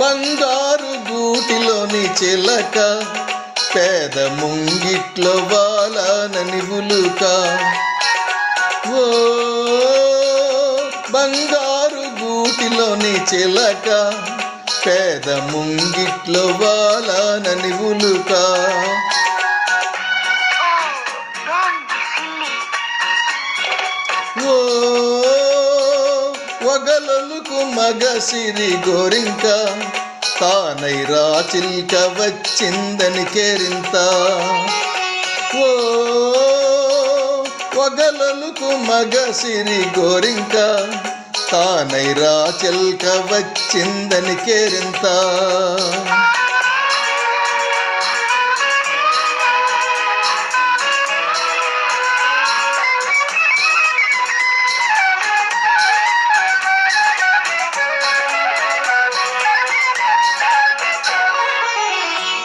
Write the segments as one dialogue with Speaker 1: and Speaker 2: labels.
Speaker 1: బంగారు గూటిలోని చిలక పేద ముంగిట్లో వాలానని ఉలుక ఓ బంగారు గూటిలోని చిలక పేద ముంగిట్లో వాలానని ఉలుక ఓ ఒగలొలుకు మగ సిరి గోరింక. తానై రాచిల్క వచ్చిందని కేరింత. ఓ ఒగలొలుకు మగ సిరి గోరింక. తానై రాచిల్క వచ్చిందని కేరింత.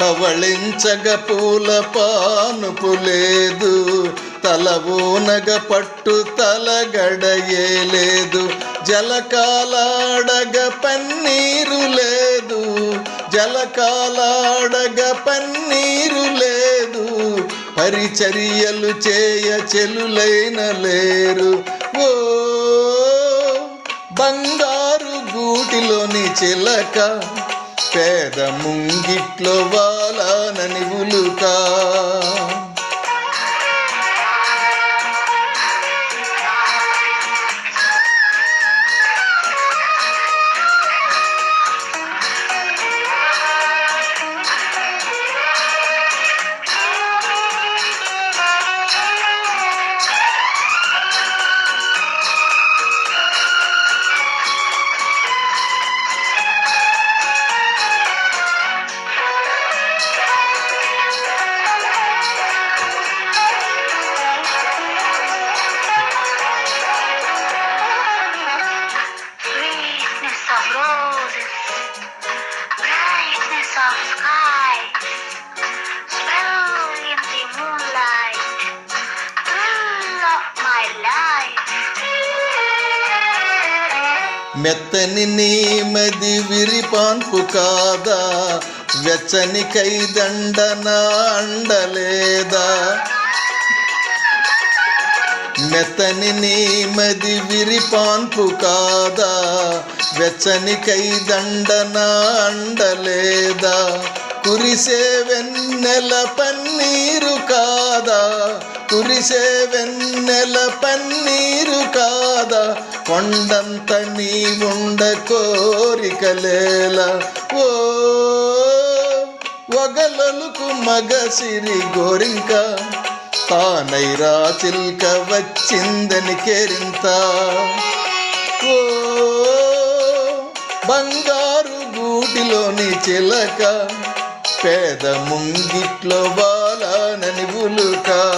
Speaker 1: పవళించగ పూల పానుపు లేదు. తల ఊనగ పట్టు తలగడయే లేదు. జలకాలాడగ పన్నీరు లేదు. జలకాలాడగ పన్నీరు లేదు. పరిచర్యలు చేయ చెలులైన లేరు. ఓ బంగారు గూటిలోని చిలక పేద ముంగిట్లో వాలానని ఉలుక
Speaker 2: roses, brightness of sky, spell in the moonlight, thrill of my life.
Speaker 1: మెత్తని నీమది విరిపాన్పు కాదా వెచ్చని కైదండన అండలేదా మెత్తని నీమది విరిపాన్పు కాదా? వెచ్చని కై దండన అండలేదా? కురిసే వెన్నెల పన్నీరు కాదా? కురిసే వెన్నెల పన్నీరు కాదా? కొండంత నీ ఉండ కోరికలేల ఓ ఒగలలుకు మగసిరి గోరింక. తానై చిల్క వచ్చిందని కెరింత. ఓ బంగారు గూటిలోని చిలక పేద ముంగిట్లో బాలానని ఉలుకా.